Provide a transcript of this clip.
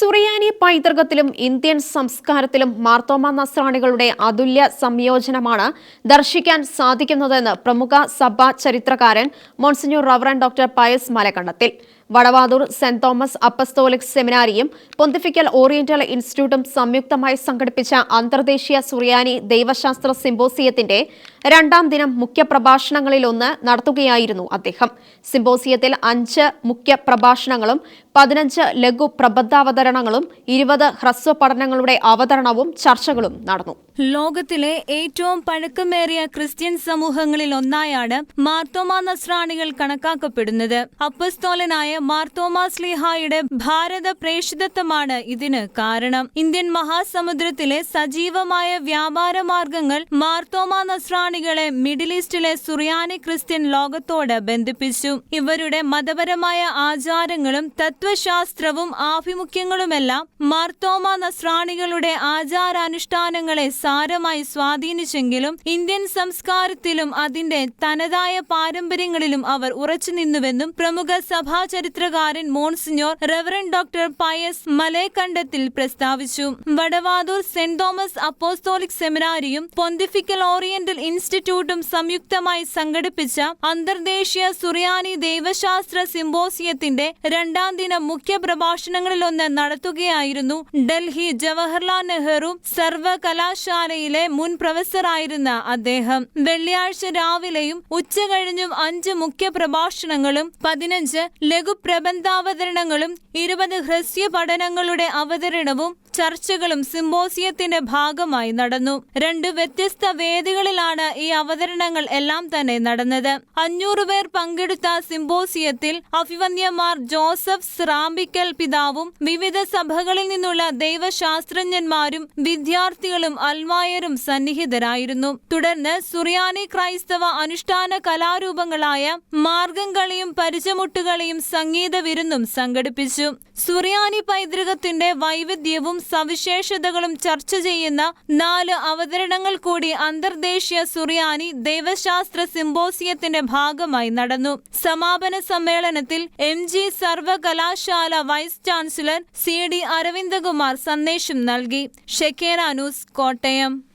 സുറിയാനി പൈതൃകത്തിലും Indian സംസ്കാരത്തിലും മാർത്തോമ നസ്രാണികളുടെ അതുല്യ സംയോജനമാണ് ദർശിക്കാൻ സാധിക്കുന്നതെന്ന് പ്രമുഖ സഭാ ചരിത്രകാരൻ monsignor reverend doctor Pius Malakandathil Vadavathoor Saint Thomas apostolic സെമിനാരിയും pontifical oriental ഇൻസ്റ്റിറ്റ്യൂട്ടും സംയുക്തമായി സംഘടിപ്പിച്ച അന്തർദേശീയ സുറിയാനി ദൈവശാസ്ത്ര സിംബോസിയത്തിന്റെ രണ്ടാം ദിനം മുഖ്യപ്രഭാഷണങ്ങളിലൊന്ന് നടത്തുകയായിരുന്നു അദ്ദേഹം. സിംബോസിയത്തിൽ അഞ്ച് മുഖ്യ പ്രഭാഷണങ്ങളും പതിനഞ്ച് ലഘു പ്രബദ്ധാവതരണങ്ങളും ഇരുപത് ഹ്രസ്വ പഠനങ്ങളുടെ അവതരണവും ചർച്ചകളും നടന്നു. ലോകത്തിലെ ഏറ്റവും പഴക്കമേറിയ ക്രിസ്ത്യൻ സമൂഹങ്ങളിൽ ഒന്നായാണ് മാർത്തോമാ നസ്രാണികൾ കണക്കാക്കപ്പെടുന്നത്. അപ്പസ്തോലനായ മാർത്തോമാ സ്ലിഹായുടെ ഭാരത പ്രേഷിതത്വമാണ് ഇതിന് കാരണം. ഇന്ത്യൻ മഹാസമുദ്രത്തിലെ സജീവമായ വ്യാപാര മാർഗങ്ങൾ മാർത്തോമാ നസ്രാണികളെ മിഡിൽ ഈസ്റ്റിലെ സുറിയാനി ക്രിസ്ത്യൻ ലോകത്തോട് ബന്ധിപ്പിച്ചു. ഇവരുടെ മതപരമായ ആചാരങ്ങളും തത്വശാസ്ത്രവും ആഭിമുഖ്യങ്ങളുമെല്ലാം മാർത്തോമ നസ്രാണികളുടെ ആചാരാനുഷ്ഠാനങ്ങളെ സാരമായി സ്വാധീനിച്ചെങ്കിലും ഇന്ത്യൻ സംസ്കാരത്തിലും അതിന്റെ തനതായ പാരമ്പര്യങ്ങളിലും അവർ ഉറച്ചുനിന്നുവെന്നും പ്രമുഖ സഭാ ചരിത്രകാരൻ monsignor reverend doctor Pius Malayakandathil പ്രസ്താവിച്ചു. വടവാതൂർ സെന്റ് തോമസ് അപ്പോസ്തോലിക് സെമിനാരിയും പൊന്തിഫിക്കൽ ഓറിയന്റൽ ഇൻസ്റ്റിറ്റ്യൂട്ടും സംയുക്തമായി സംഘടിപ്പിച്ച അന്തർദേശീയ സുറിയാനി ദൈവശാസ്ത്ര സിംബോസിയത്തിന്റെ രണ്ടാം ദിന മുഖ്യ പ്രഭാഷണങ്ങളിലൊന്ന് നടത്തുകയായിരുന്നു ഡൽഹി ജവഹർലാൽ നെഹ്റു സർവകലാശാലയിലെ മുൻ പ്രൊഫസറായിരുന്ന അദ്ദേഹം. വെള്ളിയാഴ്ച രാവിലെയും ഉച്ചകഴിഞ്ഞും അഞ്ച് മുഖ്യ പ്രഭാഷണങ്ങളും പതിനഞ്ച് ലഘു പ്രബന്ധാവതരണങ്ങളും ഇരുപത് ഹ്രസ്വ പഠനങ്ങളുടെ അവതരണവും ചർച്ചകളും സിംബോസിയത്തിന്റെ ഭാഗമായി നടന്നു. രണ്ട് വ്യത്യസ്ത വേദികളിലാണ് ഈ അവതരണങ്ങൾ എല്ലാം തന്നെ നടന്നത്. അഞ്ഞൂറ് പേർ പങ്കെടുത്ത സിംബോസിയത്തിൽ അഭിവന്യമാർ ജോസഫ് സ്രാമ്പിക്കൽ പിതാവും വിവിധ സഭകളിൽ നിന്നുള്ള ദൈവശാസ്ത്രജ്ഞന്മാരും വിദ്യാർത്ഥികളും അൽമായരും സന്നിഹിതരായിരുന്നു. തുടർന്ന് സുറിയാനി ക്രൈസ്തവ അനുഷ്ഠാന കലാരൂപങ്ങളായ മാർഗം കളിയും പരിചമുട്ടുകളിയും സംഗീത വിരുന്നും സംഘടിപ്പിച്ചു. സുറിയാനി പൈതൃകത്തിന്റെ വൈവിധ്യവും സവിശേഷതകളും ചർച്ച ചെയ്യുന്ന നാല് അവതരണങ്ങൾ കൂടി അന്തർദേശീയ സുറിയാനി ദൈവശാസ്ത്ര സിംബോസിയത്തിന്റെ ഭാഗമായി നടന്നു. സമാപന സമ്മേളനത്തിൽ എം ജി സർവകലാശാല vice chancellor C D Aravindakumar സന്ദേശം നൽകി. ഷെക്കേന കോട്ടയം.